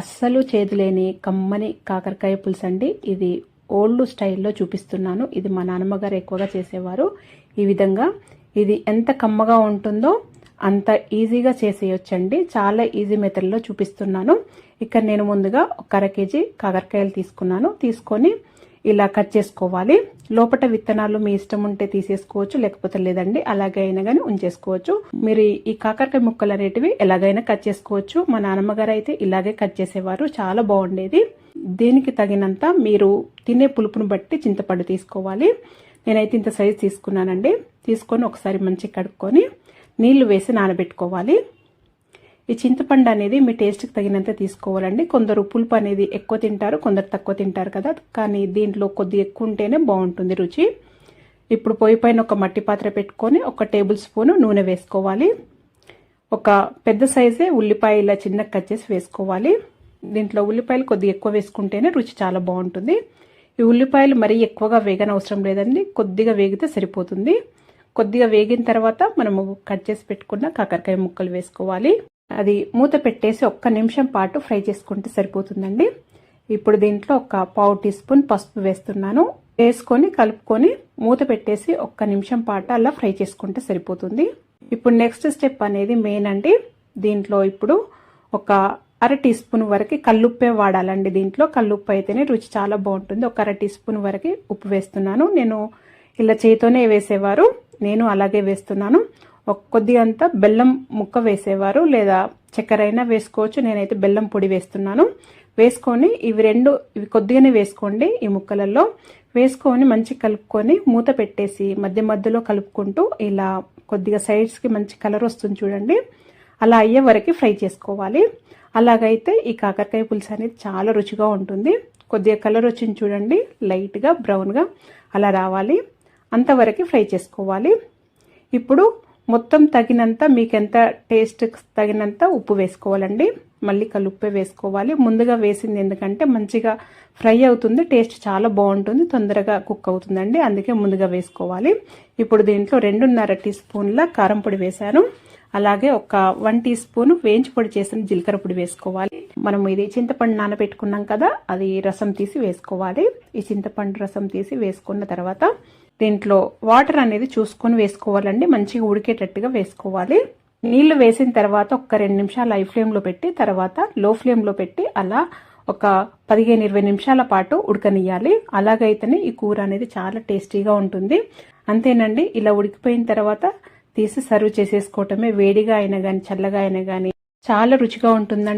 అస్సలు చేదులేని కమ్మని కాకరకాయ పులుసు అండి ఇది ఓల్డ్ స్టైల్లో చూపిస్తున్నాను. ఇది మా నాన్నమ్మగారు ఎక్కువగా చేసేవారు. ఈ విధంగా ఇది ఎంత కమ్మగా ఉంటుందో అంత ఈజీగా చేసేయొచ్చండి. చాలా ఈజీ మెథడ్లో చూపిస్తున్నాను. ఇక్కడ నేను ముందుగా ఒక అర కేజీ కాకరకాయలు తీసుకున్నాను. తీసుకొని ఇలా కట్ చేసుకోవాలి. లోపల విత్తనాలు మీ ఇష్టం ఉంటే తీసేసుకోవచ్చు లేకపోతే లేదండి అలాగే అయినా కానీ ఉంచేసుకోవచ్చు. మీరు ఈ కాకరకాయ ముక్కలు అనేటివి ఎలాగైనా కట్ చేసుకోవచ్చు. మా నాన్నమ్మగారు అయితే ఇలాగే కట్ చేసేవారు. చాలా బాగుండేది. దీనికి తగినంత మీరు తినే పులుపును బట్టి చింతపండు తీసుకోవాలి. నేనైతే ఇంత సైజు తీసుకున్నానండి. తీసుకొని ఒకసారి మంచిగా కడుక్కొని నీళ్ళు వేసి నానబెట్టుకోవాలి. ఈ చింతపండు అనేది మీ టేస్ట్కి తగినంత తీసుకోవాలండి. కొందరు పులుపు అనేది ఎక్కువ తింటారు కొందరు తక్కువ తింటారు కదా. కానీ దీంట్లో కొద్దిగా ఎక్కువ ఉంటేనే బాగుంటుంది రుచి. ఇప్పుడు పొయ్యి పైన ఒక మట్టి పాత్ర పెట్టుకొని ఒక టేబుల్ స్పూన్ నూనె వేసుకోవాలి. ఒక పెద్ద సైజే ఉల్లిపాయ ఇలా చిన్న కట్ చేసి వేసుకోవాలి. దీంట్లో ఉల్లిపాయలు కొద్దిగా ఎక్కువ వేసుకుంటేనే రుచి చాలా బాగుంటుంది. ఈ ఉల్లిపాయలు మరీ ఎక్కువగా వేగన అవసరం లేదండి. కొద్దిగా వేగితే సరిపోతుంది. కొద్దిగా వేగిన తర్వాత మనము కట్ చేసి పెట్టుకున్న కాకరకాయ ముక్కలు వేసుకోవాలి. అది మూత పెట్టేసి ఒక్క నిమిషం పాటు ఫ్రై చేసుకుంటే సరిపోతుందండి. ఇప్పుడు దీంట్లో ఒక పావు టీ స్పూన్ పసుపు వేస్తున్నాను. వేసుకొని కలుపుకొని మూత పెట్టేసి ఒక్క నిమిషం పాటు అలా ఫ్రై చేసుకుంటే సరిపోతుంది. ఇప్పుడు నెక్స్ట్ స్టెప్ అనేది మెయిన్ అండి. దీంట్లో ఇప్పుడు ఒక అర టీ స్పూన్ వరకు కల్లుప్పే వాడాలండి దీంట్లో. కల్లుప్పు అయితేనే రుచి చాలా బాగుంటుంది. ఒక అర టీ స్పూన్ వరకు ఉప్పు వేస్తున్నాను. నేను ఇలా చేతితోనే వేసేవారు. నేను అలాగే వేస్తున్నాను. కొద్దిగా అంత బెల్లం ముక్క వేసేవారు లేదా చక్కెర అయినా వేసుకోవచ్చు. నేనైతే బెల్లం పొడి వేస్తున్నాను. వేసుకొని ఇవి రెండు ఇవి కొద్దిగానే వేసుకోండి ఈ ముక్కలలో. వేసుకొని మంచి కలుపుకొని మూత పెట్టేసి మధ్య మధ్యలో కలుపుకుంటూ ఇలా కొద్దిగా సైడ్స్కి మంచి కలర్ వస్తుంది చూడండి. అలా అయ్యే వరకు ఫ్రై చేసుకోవాలి. అలాగైతే ఈ కాకరకాయ పులుసు అనేది చాలా రుచిగా ఉంటుంది. కొద్దిగా కలర్ వచ్చింది చూడండి. లైట్గా బ్రౌన్గా అలా రావాలి. అంతవరకు ఫ్రై చేసుకోవాలి. ఇప్పుడు మొత్తం తగినంత మీకు ఎంత టేస్ట్ తగినంత ఉప్పు వేసుకోవాలండి. మళ్ళీ కలుప్పే వేసుకోవాలి. ముందుగా వేసింది ఎందుకంటే మంచిగా ఫ్రై అవుతుంది టేస్ట్ చాలా బాగుంటుంది తొందరగా కుక్ అవుతుందండి. అందుకే ముందుగా వేసుకోవాలి. ఇప్పుడు దీంట్లో రెండున్నర టీ స్పూన్ల కారం పొడి వేశాను. అలాగే ఒక వన్ టీ స్పూన్ వేయించి పొడి చేసిన జీలకర్ర పొడి వేసుకోవాలి. మనం ఇది చింతపండు నానబెట్టుకున్నాం కదా అది రసం తీసి వేసుకోవాలి. ఈ చింతపండు రసం తీసి వేసుకున్న తర్వాత దీంట్లో వాటర్ అనేది చూసుకొని వేసుకోవాలండి. మంచిగా ఉడికేటట్టుగా వేసుకోవాలి. నీళ్ళు వేసిన తర్వాత ఒక రెండు నిమిషాలు హై ఫ్లేమ్లో పెట్టి తర్వాత లో ఫ్లేమ్లో పెట్టి అలా ఒక పదిహేను ఇరవై నిమిషాల పాటు ఉడకనియాలి అలాగైతేనే ఈ కూర అనేది చాలా టేస్టీగా ఉంటుంది. అంతేనండి ఇలా ఉడికిపోయిన తర్వాత తీసి సర్వ్ చేసేసుకోవటమే వేడిగా అయినా కానీ చల్లగా అయినా కానీ చాలా రుచిగా ఉంటుందండి.